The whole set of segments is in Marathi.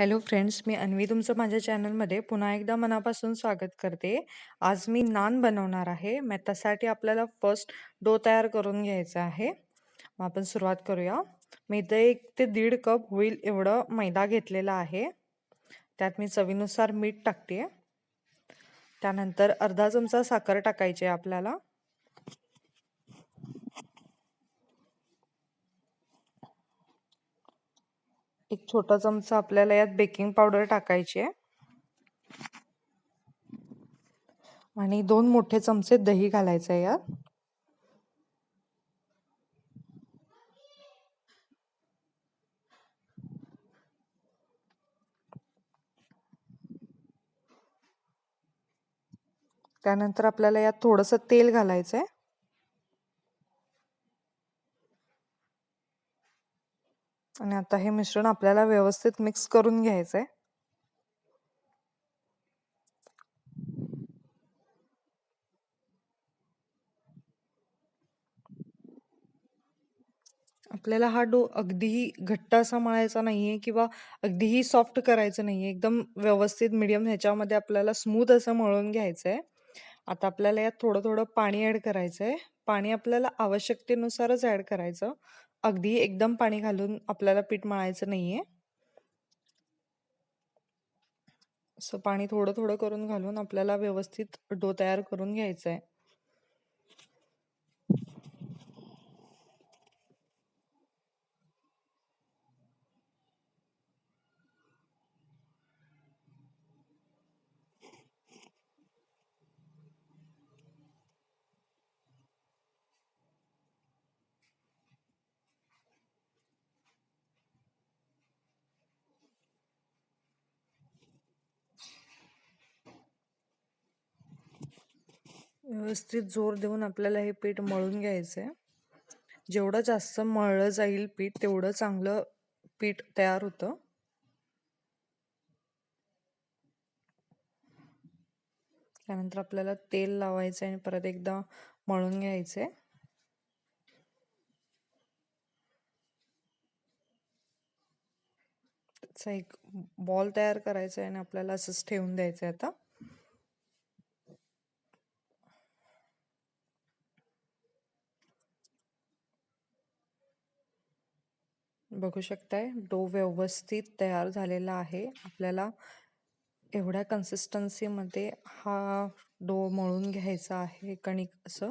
हॅलो फ्रेंड्स, मी अन्वी तुमचं माझ्या चॅनलमध्ये पुन्हा एकदा मनापासून स्वागत करते. आज मी नान बनवणार आहे. मग त्यासाठी आपल्याला फर्स्ट डो तयार करून घ्यायचा आहे. मग आपण सुरुवात करूया. मी इथे एक ते दीड कप होईल एवढं मैदा घेतलेला आहे. त्यात मी चवीनुसार मीठ टाकते त्यानंतर अर्धा चमचा साखर टाकायची आहे आपल्याला. एक छोटा चमचा आपल्याला यात बेकिंग पावडर टाकायची आहे. आणि दोन मोठे चमचे दही घालायचं आहे यात. त्यानंतर आपल्याला यात थोडंसं तेल घालायचं आहे. आणि आता हे मिश्रण आपल्याला व्यवस्थित मिक्स करून घ्यायचं आहे. आपल्याला हा डो अगदीही घट्ट असा मळायचा नाहीये किंवा अगदीही सॉफ्ट करायचं नाहीये. एकदम व्यवस्थित मीडियम ह्याच्यामध्ये आपल्याला स्मूथ असं मळून घ्यायचंय. आता आपल्याला यात थोडं-थोडं पाणी ॲड करायचंय. पाणी आपल्याला आवश्यकतेनुसारच ॲड करायचं. अगदी एकदम पाणी घालून आपल्याला पीठ मळायचं नाहीये. सो पाणी थोडं-थोडं करून घालून आपल्याला व्यवस्थित डो तयार करून घ्यायचा आहे. व्यवस्थित जोर देऊन आपल्याला हे पीठ मळून घ्यायचंय. जेवढं जास्त मळलं जाईल पीठ तेवढं चांगलं पीठ तयार होतं. त्यानंतर आपल्याला तेल लावायचं आणि परत एकदा मळून घ्यायचंय. त्याचा एक बॉल तयार करायचा आहे आणि आपल्याला असंच ठेवून आहे आता. बघू शकताय डो व्यवस्थित तयार झालेला आहे. आपल्याला एवढ्या कन्सिस्टन्सीमध्ये हा डो मळून घ्यायचा आहे कणिक असं.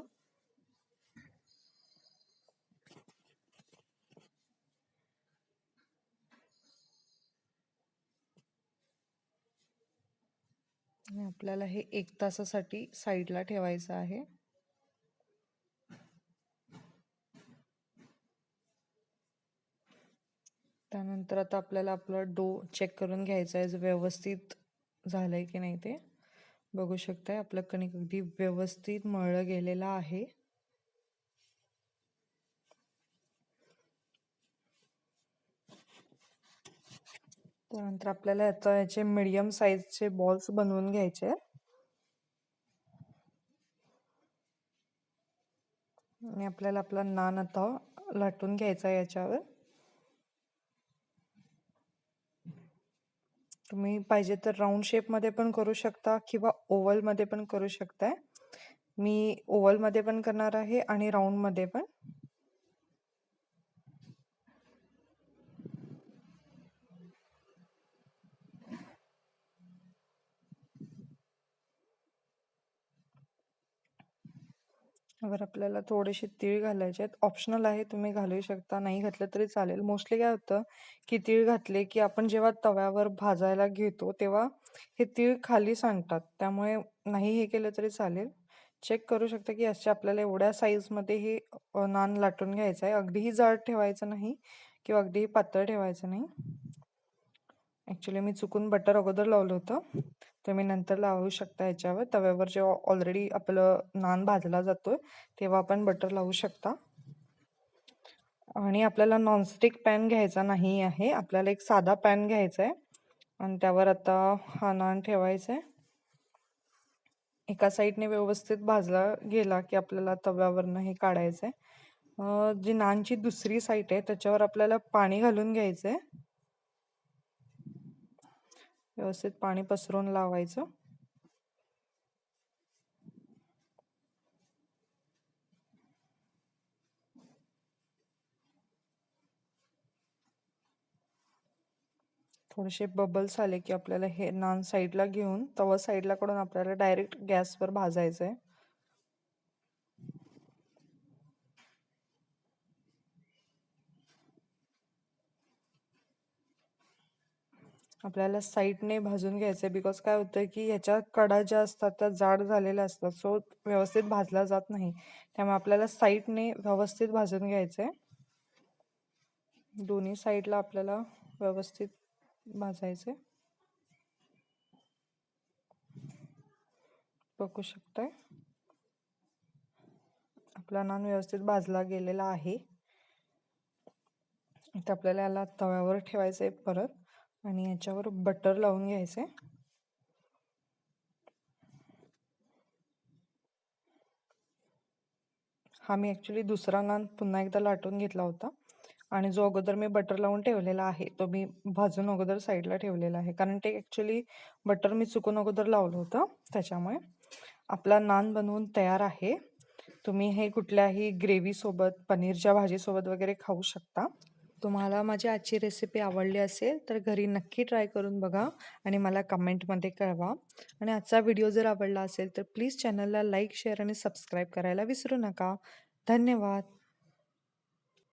आपल्याला हे एक तासासाठी साईडला ठेवायचं आहे. त्यानंतर आता आपल्याला आपला डो चेक करून घ्यायचा आहे व्यवस्थित झालं आहे की नाही ते. बघू शकताय आपलं कणिक अगदी व्यवस्थित मळलं गेलेलं आहे. त्यानंतर आपल्याला आता याचे मीडियम साईजचे बॉल्स बनवून घ्यायचे आणि आपल्याला आपला नान आता लाटून घ्यायचा याच्यावर. तुम्ही पाहिजे तर राऊंड शेपमध्ये पण करू शकता किंवा ओव्हलमध्ये पण करू शकताय. मी ओव्हलमध्ये पण करणार आहे आणि राऊंडमध्ये पण. वर आपल्याला थोडेसे तीळ घालायचे आहेत. ऑप्शनल आहे तुम्ही घालू शकता, नाही घातलं तरी चालेल. मोस्टली काय होतं की तीळ घातले की आपण जेव्हा तव्यावर भाजायला घेतो तेव्हा हे तीळ खाली सांडतात. त्यामुळे नाही हे केलं तरी चालेल. चेक करू शकता की अशा आपल्याला एवढ्या साईजमध्ये हे नान लाटून घ्यायचं आहे. अगदीही जाड ठेवायचं नाही किंवा अगदीही पातळ ठेवायचं नाही. ॲक्च्युली मी चुकून बटर अगोदर लावलं होतं. तुम्ही नंतर लावू शकता याच्यावर. तव्यावर जेव्हा ऑलरेडी आपलं नान भाजला जातोय तेव्हा आपण बटर लावू शकता. आणि आपल्याला नॉनस्टिक पॅन घ्यायचा नाही आहे. आपल्याला एक साधा पॅन घ्यायचा आहे आणि त्यावर आता हा नान ठेवायचा आहे. एका साईडने व्यवस्थित भाजला गेला की आपल्याला तव्यावरनं हे काढायचं आहे. जी नानची दुसरी साईट आहे त्याच्यावर आपल्याला पाणी घालून घ्यायचं आहे. व्यवस्थित पाणी पसरून लावायचं. थोडेसे बबल्स आले की आपल्याला हे नान साईडला घेऊन तवा साईडला कडून आपल्याला डायरेक्ट गॅसवर भाजायचं आहे आपल्याला साईडने भाजून घ्यायचं आहे बिकॉज काय होतं की ह्याच्या कडा ज्या असतात त्या जाड झालेल्या असतात. सो व्यवस्थित भाजला जात नाही. त्यामुळे आपल्याला साईडने व्यवस्थित भाजून घ्यायचं आहे दोन्ही साईडला आपल्याला व्यवस्थित भाजायचे बघू शकताय. आपला नान व्यवस्थित भाजला गेलेला आहे. तर आपल्याला याला तव्यावर ठेवायचं आहे परत. आणि याच्यावर बटर लावून घ्यायचे. हा मी ॲक्च्युली दुसरा नान पुन्हा एकदा लाटून घेतला होता. आणि जो अगोदर मी बटर लावून ठेवलेला आहे तो मी भाजून अगोदर साईडला ठेवलेला आहे. कारण ते ॲक्च्युली बटर मी चुकून अगोदर लावलं होतं त्याच्यामुळे. आपला नान बनवून तयार आहे. तुम्ही हे कुठल्याही ग्रेव्हीसोबत पनीरच्या भाजीसोबत वगैरे खाऊ शकता. तुम्हाला माझी आजची रेसिपी आवडली असेल तर घरी नक्की ट्राय करून बघा आणि मला कमेंटमध्ये कळवा. आणि आजचा व्हिडिओ जर आवडला असेल तर प्लीज चॅनलला लाईक शेअर आणि सबस्क्राईब करायला विसरू नका. धन्यवाद.